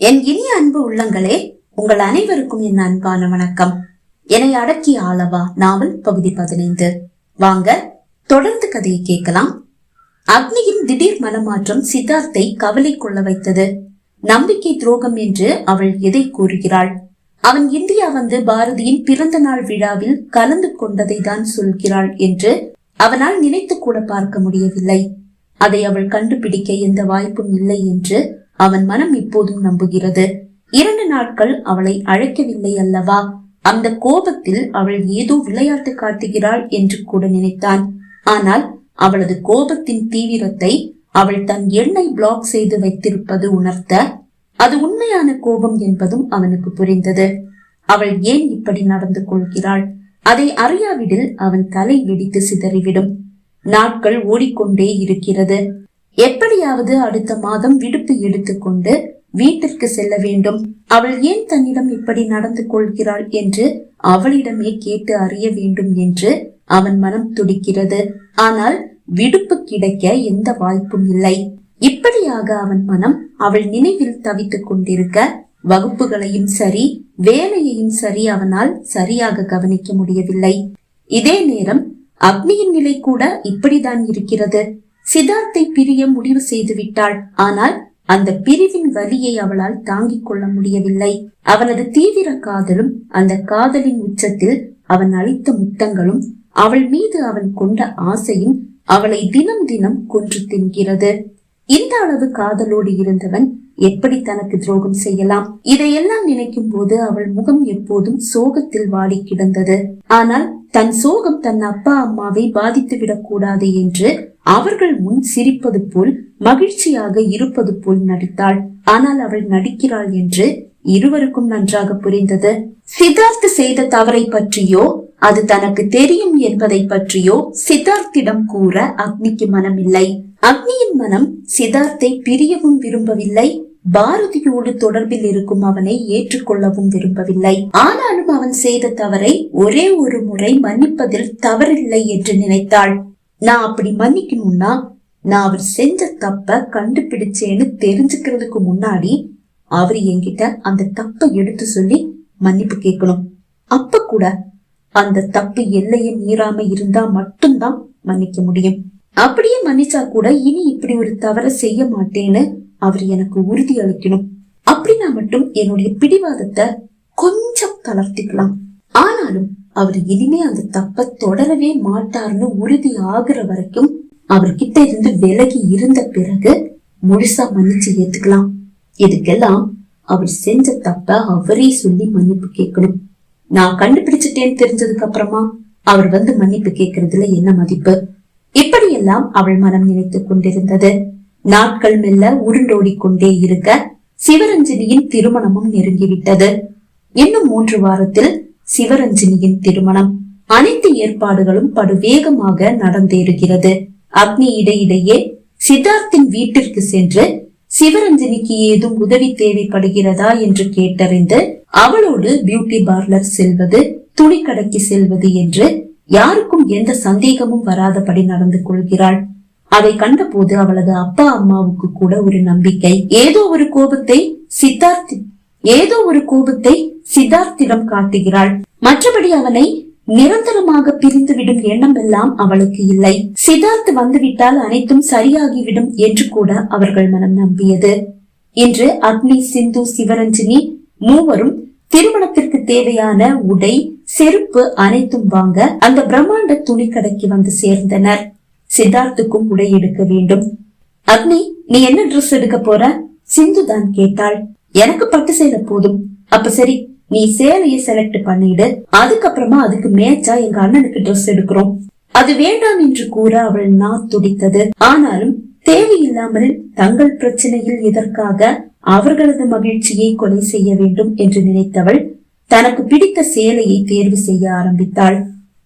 என் இனிய அன்பு உள்ளங்களே உங்கள் அனைவருக்கும் என் அன்பான வணக்கம். என்னை அடக்கிய ஆளவா நாவல் பகுதி பதினைந்து. வாங்க தொடர்ந்து கதையை கேட்கலாம். அக்னியின் திடீர் மனமாற்றம் சித்தார்த்தை கவலை கொள்ள வைத்தது. நம்பிக்கை துரோகம் என்று அவள் எதை கூறுகிறாள்? அவன் இந்தியா வந்து பாரதியின் பிறந்த நாள் விழாவில் கலந்து கொண்டதை தான் சொல்கிறாள் என்று அவனால் நினைத்து கூட பார்க்க முடியவில்லை. அதை அவள் கண்டுபிடிக்க எந்த வாய்ப்பும் இல்லை என்று அவன் மனம் இப்போதும் நம்புகிறது. இரண்டு நாட்கள் அவளை அழைக்கவில்லை அல்லவா? அந்த கோபத்தில் அவள் ஏதோ விளையாட்டு காட்டுகிறாள் என்று கூட நினைத்தான். ஆனால் அவளது கோபத்தின் தீவிரத்தை அவள் தன் எண்ணை பிளாக் செய்து வைத்திருப்பது உணர்த்த அது உண்மையான கோபம் என்பதும் அவனுக்கு புரிந்தது. அவள் ஏன் இப்படி நடந்து கொள்கிறாள்? அதை அறியாவிடில் அவன் தலை வெடித்து சிதறிவிடும். நாட்கள் ஓடிக்கொண்டே இருக்கிறது. எப்படியாவது அடுத்த மாதம் விடுப்பு எடுத்துக்கொண்டு வீட்டிற்கு செல்ல வேண்டும். அவள் ஏன் தன்னிடம் இப்படி நடந்து கொள்கிறாள் என்று அவளிடமே கேட்டு அறிய வேண்டும் என்று அவன் மனம் துடிக்கிறது. ஆனால் விடுப்பு கிடைக்க எந்த வாய்ப்பும் இல்லை. இப்படியாக அவன் மனம் அவள் நினைவில் தவித்துக் கொண்டிருக்க வகுப்புகளையும் சரி வேலையையும் சரி அவனால் சரியாக கவனிக்க முடியவில்லை. இதே நேரம் அக்னியின் நிலை கூட இப்படிதான் இருக்கிறது. சித்தார்த்தை பிரிய முடிவு செய்து விட்டாள் ஆனால் அந்த பிரிவின் வலியை அவளால் தாங்கிக் கொள்ள முடியவில்லை. அவனது தீவிர காதலும் அந்த காதலின் உச்சத்தில் அவன் அளித்த முத்தங்களும் அவள் மீது அவன் கொண்ட ஆசையும் அவளை தினம் தினம் கொன்று தின்கிறது. இந்த அளவு காதலோடு இருந்தவன் எப்படி தனக்கு துரோகம் செய்யலாம்? இதையெல்லாம் நினைக்கும் போது அவள் முகம் எப்போதும் சோகத்தில் வாடி கிடந்தது. ஆனால் தன் சோகம் தன் அப்பா அம்மாவை பாதித்து விடக்கூடாது என்று அவர்கள் முன் சிரிப்பது போல் மகிழ்ச்சியாக இருப்பது போல் நடித்தாள். ஆனால் அவள் நடிக்கிறாள் என்று இருவருக்கும் நன்றாக புரிந்தது. சித்தார்த் செய்த தவறை பற்றியோ அது தனக்கு தெரியும் என்பதை பற்றியோ சித்தார்த்திடம் கூற அக்னிக்கு மனமில்லை. அக்னியின் மனம் சித்தார்த்தை பிரியவும் விரும்பவில்லை. பாரதியோடு தொடர்பில் இருக்கும் அவனை ஏற்றுக்கொள்ளவும் விரும்பவில்லை. ஆனாலும் அவன் செய்த தவறை ஒரே ஒரு முறை மன்னிப்பதில் தவறில்லை என்று நினைத்தாள். நான் அப்படி மன்னிக்கணும்னா நான் அவர் செஞ்ச தப்ப கண்டுபிடிச்சேன்னு தெரிஞ்சுக்கிறதுக்கு முன்னாடி அவர் என்கிட்ட அந்த தப்பை எடுத்து சொல்லி மன்னிப்பு கேட்கணும். அப்ப கூட அந்த தப்பு எல்லையை மீறாம இருந்தா மட்டும்தான் மன்னிக்க முடியும். அப்படியே மன்னிச்சா கூட இனி இப்படி ஒரு தவற செய்ய மாட்டேன்னு அவர் எனக்கு உறுதி அளிக்கணும். அப்படின்னா மட்டும் என்னுடைய பிடிவாதத்தை கொஞ்சம் தளர்த்திக்கலாம். ஆனாலும் அவர் இனிமே அந்த தப்ப தொடரவே மாட்டார்னு உறுதி ஆகுற வரைக்கும் அவர்கிட்ட இருந்து விலகி இருந்த பிறகு முழுசா மன்னிச்சு ஏத்துக்கலாம். இதுக்கெல்லாம் அவர் செஞ்ச தப்ப அவரே சொல்லி மன்னிப்பு கேட்கணும். நான் கண்டுபிடிச்சிட்டேன்னு தெரிஞ்சதுக்கு அப்புறமா அவர் வந்து மன்னிப்பு கேட்கறதுல என்ன மதிப்பு? இப்படியெல்லாம் அவள் மனம் நினைத்துக் கொண்டிருந்தது. நாட்கள் மெல்ல உருண்டோடிக் கொண்டே இருக்க சிவரஞ்சனியின் திருமணமும் நெருங்கிவிட்டது. இன்னும் மூன்று வாரத்தில் சிவரஞ்சனியின் திருமணம். அனைத்து ஏற்பாடுகளும் படுவேகமாக நடந்தேறுகிறது. அக்னி இடையிடையே சித்தார்த்தின் வீட்டிற்கு சென்று சிவரஞ்சனிக்கு ஏதும் உதவி தேவைப்படுகிறதா என்று கேட்டறிந்து அவளோடு பியூட்டி பார்லர் செல்வது துணிக்கடைக்கு செல்வது என்று யாருக்கும் எந்த சந்தேகமும் வராதபடி நடந்து கொள்கிறாள். அதை கண்டபோது அவளது அப்பா அம்மாவுக்கு கூட ஒரு நம்பிக்கை. ஏதோ ஒரு கோபத்தை சித்தார்த்தி ஏதோ ஒரு கோபத்தை சித்தார்த்திடம் காட்டுகிறாள். மற்றபடி அவனை நிரந்தரமாக பிரிந்துவிடும் எண்ணம் எல்லாம் அவளுக்கு இல்லை. சித்தார்த் வந்துவிட்டால் அனைத்தும் சரியாகிவிடும் என்று கூட அவர்கள் மனம் நம்பியது. இன்று அக்னி சிந்து சிவரஞ்சினி மூவரும் திருமணத்திற்கு தேவையான உடை செருப்பு அனைத்தும் வாங்க அந்த பிரம்மாண்ட துணி கடைக்கு வந்து சேர்ந்தனர். சித்தார்த்துக்கும் உடை எடுக்க வேண்டும். அக்னி நீ என்ன ட்ரெஸ் எடுக்க போற? சிந்து தான் கேட்டாள். எனக்கு பட்டு சேலை போதும். அப்ப சரி நீ சேலைய செலக்ட் பண்ணிடு. அதுக்கப்புறமா அதுக்கு மேட்சா எங்க அண்ணனுக்கு ட்ரெஸ் எடுக்கிறோம். அது வேண்டாம் என்று கூற அவள் நா துடித்தது. ஆனாலும் தேவையில்லாமல் தங்கள் பிரச்சனையில் எதற்காக அவர்களது மகிழ்ச்சியை கொலை செய்ய வேண்டும் என்று நினைத்தவள் தனக்கு பிடித்த சேலையை தேர்வு செய்ய ஆரம்பித்தாள்.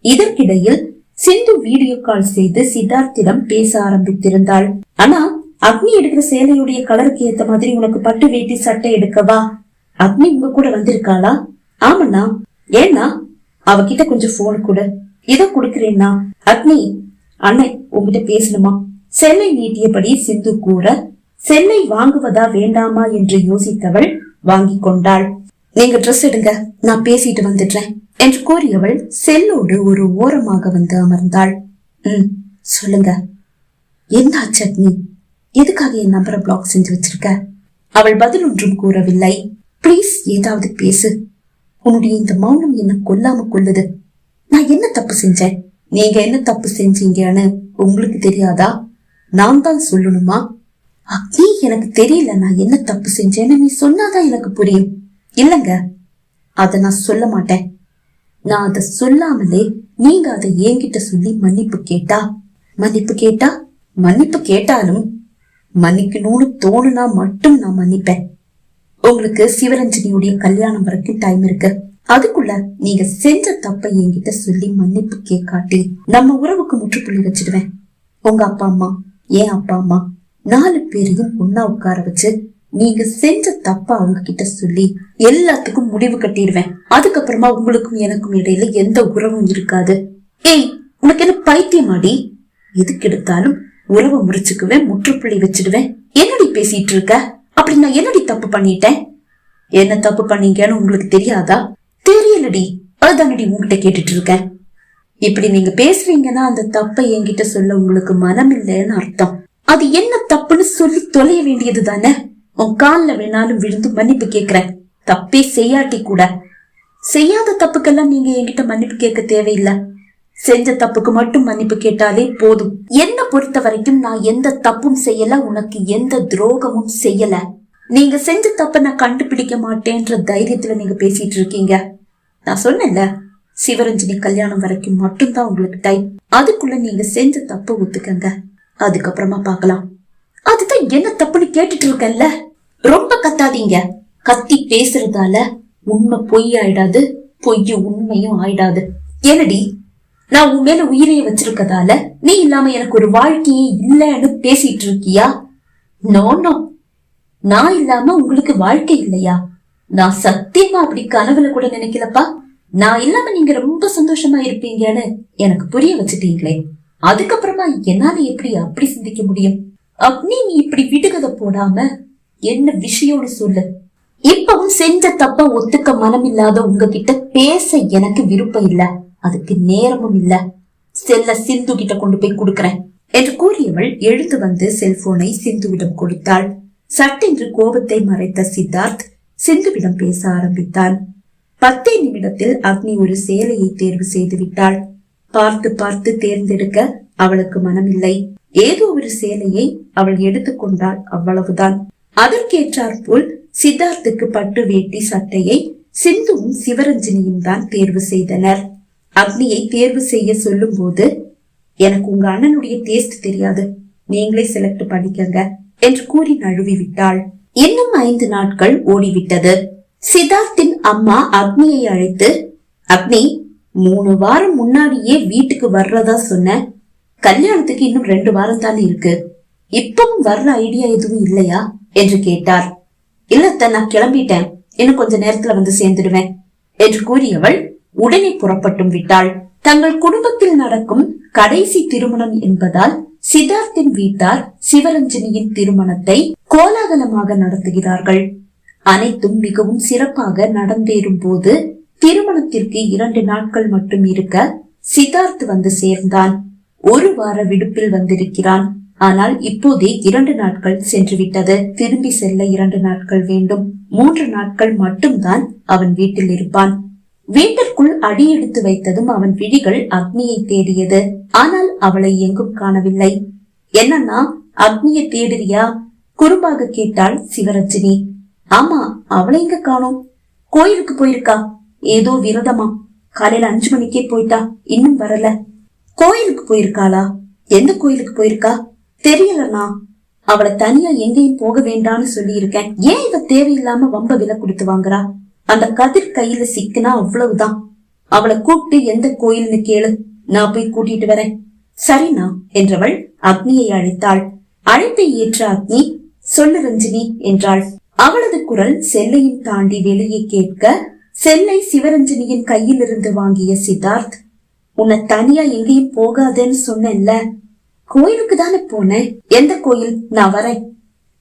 இதற்கிடையில் சிந்து வீடியோ கால் செய்து சித்தார்த்திடம் பேச ஆரம்பித்திருந்தாள். ஆனா அக்னி எடுக்கிற சேலையுடைய கலருக்கு ஏத்த மாதிரி உனக்கு பட்டு வேட்டி சட்டை எடுக்கவா அக்னி உங்க கூட வந்திருக்காளா? ஆமண்ணா. ஏன்னா அவகிட்ட கொஞ்சம் போன் கொடு. இத குடுக்கிறேன்னா அக்னி அண்ணன் உங்ககிட்ட பேசணுமா? செல்லை நீட்டியபடி சிந்து கூற செல்லை வாங்குவதா வேண்டாமா? என்று யோசித்தவள் வாங்கி கொண்டாள். நீங்க ட்ரெஸ் எடுங்க நான் பேசிட்டு வந்துடுறேன் என்று கூறியவள் செல்லோடு ஒரு ஓரமாக வந்து அமர்ந்தாள். ம் சொல்லுங்க. என்ன சட்னி? எதுக்காக என் நம்பரை பிளாக் செஞ்சு வச்சிருக்க? அவள் பதில் ஒன்றும் கூறவில்லை. ப்ளீஸ் ஏதாவது பேசு. உன்னுடைய இந்த மௌனம் என்ன கொல்லாம கொள்ளுது. நான் என்ன தப்பு செஞ்சேன்? நீங்க என்ன தப்பு செஞ்சீங்கன்னு உங்களுக்கு தெரியாதா? நான் தான் சொல்லணுமா? அக்னி எனக்கு தெரியல நான் என்ன தப்பு செஞ்சேன்னு நீ சொன்னாதான் எனக்கு புரியும். இல்லைங்க. அத நான் சொல்ல மாட்டேன். நான் அதை சொல்லாமலே நீங்க அதை என்கிட்ட சொல்லி மன்னிப்பு கேட்டா? மன்னிப்பு கேட்டா? மன்னிப்பு கேட்டாலும் மன்னிக்கணும்னு தோணுனா மட்டும் நான் மன்னிப்பேன். உங்களுக்கு சிவரஞ்சனியுடைய கல்யாணம் வரைக்கும் டைம் இருக்கு. அதுக்குள்ள நீங்க செஞ்ச தப்பை என்கிட்ட சொல்லி மன்னிப்பு கேட்காட்டி நம்ம உறவுக்கு முற்றுப்புள்ளி வச்சிடுவேன். உங்க அப்பா அம்மா ஏன் அப்பா அம்மா நாலு பேரையும் ஒன்னா உட்கார வச்சு நீங்க செஞ்ச தப்ப அவங்க கிட்ட சொல்லி எல்லாத்துக்கும் முடிவு கட்டிடுவேன். அதுக்கப்புறமா உங்களுக்கும் எனக்கும் இடையில எந்த உறவும் இருக்காது. ஏய் உனக்கு என்ன பைத்தியமாடி எதுக்கு எடுத்தாலும் உறவை முறிச்சுக்குவேன் முற்றுப்புள்ளி வச்சிடுவேன். என்னடி பேசிட்டு இருக்க? அப்படி நான் என்னடி தப்பு பண்ணிட்டேன்? என்ன தப்பு பண்ணீங்கன்னு உங்களுக்கு தெரியாதா? தெரியலடி. அதுதானடி உங்ககிட்ட கேட்டுட்டு இருக்கேன் இப்படி நீங்க பேசுறீங்கன்னா அந்த தப்பை என்கிட்ட சொல்ல உங்களுக்கு மனம் இல்லைன்னு அர்த்தம். அது என்ன தப்புன்னு சொல்லி தொலைய வேண்டியது தானே உன் கால்ல வேணாலும் விழுந்து மன்னிப்பு கேக்குறேன். தப்பே செய்யாட்டி கூட. செய்யாத தப்புக்கெல்லாம் நீங்க என்கிட்ட மன்னிப்பு கேட்க தேவையில்லை. செஞ்ச தப்புக்கு மட்டும் மன்னிப்பு கேட்டாலே போதும். என்ன பொறுத்த வரைக்கும் நான் எந்த தப்பும் செய்யல உனக்கு எந்த துரோகமும் செய்யல. நீங்க செஞ்ச தப்ப நான் கண்டுபிடிக்க மாட்டேன்ற தைரியத்துல நீங்க பேசிட்டு இருக்கீங்க. நான் சொன்னேன்ல சிவரஞ்சனி கல்யாணம் வரைக்கும் மட்டும்தான் உங்களுக்கு டைம். அதுக்குள்ள நீங்க செஞ்ச தப்ப ஒத்துக்கங்க. அதுக்கப்புறமா பார்க்கலாம். அதுதான் என்ன தப்புன்னு கேட்டுட்டு இருக்கல்ல ரொம்ப கத்தாதீங்க. கத்தி பேசுறதால உண்மை பொய் ஆயிடாது பொய் உண்மையும் ஆயிடாது. என்னடி? நான் உன் மேல உயிரைய வச்சிருக்கதால நீ இல்லாம எனக்கு ஒரு வாழ்க்கையே இல்லைன்னு பேசிட்டு இருக்கியா? நோ நோ நான் இல்லாம உங்களுக்கு வாழ்க்கை இல்லையா? நான் சத்தியமா அப்படி கனவுல கூட நினைக்கலப்பா. நான் இல்லாம நீங்க ரொம்ப சந்தோஷமா இருப்பீங்கன்னு எனக்கு புரிய வச்சுட்டீங்களே. அதுக்கப்புறமா என்னால எப்படி அப்படி சிந்திக்க முடியும்? அக்னி நீ இப்படி விடுகதை போடாம என்ன விஷயம்னு சொல்லு. இப்பவும் செஞ்ச தப்ப ஒத்துக்க மனம் இல்லாத உங்ககிட்ட பேச எனக்கு விருப்பம் இல்ல. அதுக்கு நேரமும் இல்ல. செல்ல சிந்து கிட்ட கொண்டு போய் கொடுக்கறேன். என்று கூறியவள் எழுந்து வந்து செல்போனை சிந்துவிடம் கொடுத்தாள். சட்டென்று கோபத்தை மறைத்த சித்தார்த் சிந்துவிடம் பேச ஆரம்பித்தான். பத்தே நிமிடத்தில் அக்னி ஒரு சேலையை தேர்வு செய்து விட்டாள் பார்த்து பார்த்து தேர்ந்தெடுக்க அவளுக்கு மனமில்லை. ஏதோ ஒரு சேலையை அவள் எடுத்துக்கொண்டாள் அவ்வளவுதான். அதற்கேற்றாற்போல் சித்தார்த்துக்கு பட்டு வேட்டி சட்டையை சிந்துவும் சிவரஞ்சனியும் தான் தேர்வு செய்தனர். அக்னியை தேர்வு செய்ய சொல்லும் போது எனக்கு உங்க அண்ணனுடைய டேஸ்ட் தெரியாது. நீங்களே செலக்ட் பண்ணிக்கங்க என்று கூறி நழுவி விட்டாள் இன்னும் ஐந்து நாட்கள் ஓடிவிட்டது. சித்தார்த்தின் அம்மா அக்னியை அழைத்து அக்னி மூணு வாரம் முன்னாடியே வீட்டுக்கு வர்றதா சொன்ன? கல்யாணத்துக்கு இன்னும் ரெண்டு வாரம் தானே இருக்கு. இப்பவும் வர்ற ஐடியா எதுவும் இல்லையா? என்று கேட்டார். இல்லத்த நான் கிளம்பிட்டேன். இன்னும் கொஞ்ச நேரத்துல வந்து சேர்ந்துடுவேன் என்று கூறியவள் உடனே புறப்பட்டும் விட்டாள். தங்கள் குடும்பத்தில் நடக்கும் கடைசி திருமணம் என்பதால் சித்தார்த்தின் வீட்டார் சிவரஞ்சனியின் திருமணத்தை கோலாகலமாக நடத்துகிறார்கள். அனைத்தும் மிகவும் சிறப்பாக நடந்தேறும் போது திருமணத்திற்கு இரண்டு நாட்கள் மட்டும் இருக்க சித்தார்த் வந்து சேர்ந்தான். ஒரு வார விடுப்பில் வந்திருக்கிறான். ஆனால் இப்போதே இரண்டு நாட்கள் சென்று விட்டது திரும்பி செல்ல இரண்டு நாட்கள் வேண்டும். மூன்று நாட்கள் மட்டும்தான் அவன் வீட்டில் இருப்பான். வீட்டிற்குள் அடி எடுத்து வைத்ததும் அவன் விழிகள் அக்னியை தேடியது. ஆனால் அவளை எங்கும் காணவில்லை. என்னன்னா அக்னியை தேடுறியா? குறும்பாக கேட்டாள் சிவரஜினி ஆமா அவளை எங்க காணோம்? கோயிலுக்கு போயிருக்கா? ஏதோ விரதமா? காலையில அஞ்சு மணிக்கே போயிட்டா. இன்னும் வரல. கோயிலுக்கு போயிருக்காளா? எந்த கோயிலுக்கு போயிருக்கா? தெரியலண்ணா. அவளை தனியா எங்கேயும் போக வேண்டாம்னு சொல்லி இருக்கேன் ஏன் இவ தேவையில்லாம வம்ப விலை கொடுத்து வாங்குறா? அந்த கதிர் கையில சிக்கினா அவ்வளவுதான். அவளை கூப்பிட்டு எந்த கோயில்னு கேளு. நான் போய் கூட்டிட்டு வரேன். சரிண்ணா என்றவள் அக்னியை அழைத்தாள். அழைப்பை ஏற்ற அக்னி சொல்லு ரஞ்சினி என்றாள். அவளது குரல் செல்லையும் தாண்டி வெளியே கேட்க செல்லை சிவரஞ்சனியின் கையிலிருந்து வாங்கிய சித்தார்த் உன்னை தனியா எங்கேயும் போகாதேன்னு சொன்னேன்ல. கோயிலுக்கு தானே போனேன். எந்த கோயில்? நான் வரேன்.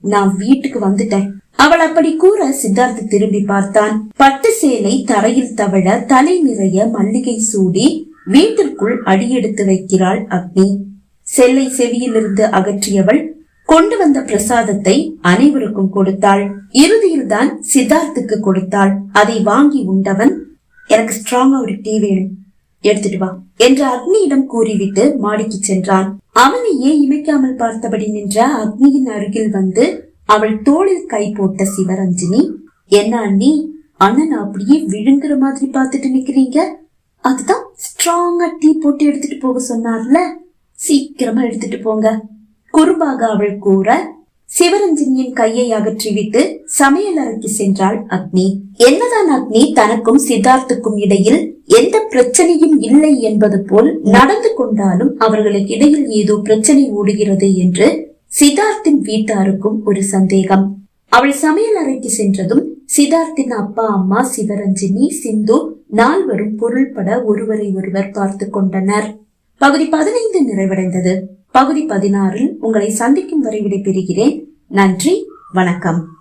நான் வீட்டுக்கு வந்துட்டேன். அவள் அப்படி கூற சித்தார்த்த திரும்பி பார்த்தான். பட்டு சேலை தரையில் தவழ தலை நிறைய மல்லிகை சூடி வீட்டிற்குள் அடியெடுத்து வைக்கிறாள் அக்னி. செல்லை செவியிலிருந்து அகற்றியவள் கொண்டு வந்த பிரசாதத்தை அனைவருக்கும் கொடுத்தாள். இறுதியில் தான் சித்தார்த்துக்கு கொடுத்தாள். அதை வாங்கி உண்டவன் எனக்கு ஸ்ட்ராங்கா ஒரு டீ வேணும். எடுத்துட்டு வா என்று அக்னியிடம் கூறிவிட்டு மாடிக்கு சென்றான். அவனையே இமைக்காமல் பார்த்தபடி நின்ற அக்னியின் அருகில் வந்து அவள் தோளில் கை போட்ட சிவரஞ்சினி என்ன அண்ணி அண்ணன் அப்படியே விழுங்குற மாதிரி பார்த்துட்டு நிக்கிறீங்க? அதுதான் ஸ்ட்ராங்கா டீ போட்டு எடுத்துட்டு போக சொன்னார்ல. சீக்கிரமா எடுத்துட்டு போங்க. குறும்பாக அவள் கூற சிவரஞ்சனியின் கையை அகற்றிவிட்டு சமையல் அறைக்கு சென்றாள் அக்னி. என்னதான் அக்னி தனக்கும் சித்தார்த்துக்கும் இடையில் எந்த பிரச்சனையும் இல்லை என்பது போல் நடந்து கொண்டாலும் அவர்களுக்கு இடையில் ஏதோ பிரச்சனை ஓடுகிறது என்று சித்தார்த்தின் வீட்டாருக்கும் ஒரு சந்தேகம். அவள் சமையல் அறைக்கு சென்றதும் சித்தார்த்தின் அப்பா அம்மா சிவரஞ்சினி சிந்து நால்வரும் பொருள்பட ஒருவரை ஒருவர் பார்த்து கொண்டனர். பகுதி பதினைந்து நிறைவடைந்தது. பகுதி பதினாறில் உங்களை சந்திக்கும் வரை விடைபெறுகிறேன். நன்றி வணக்கம்.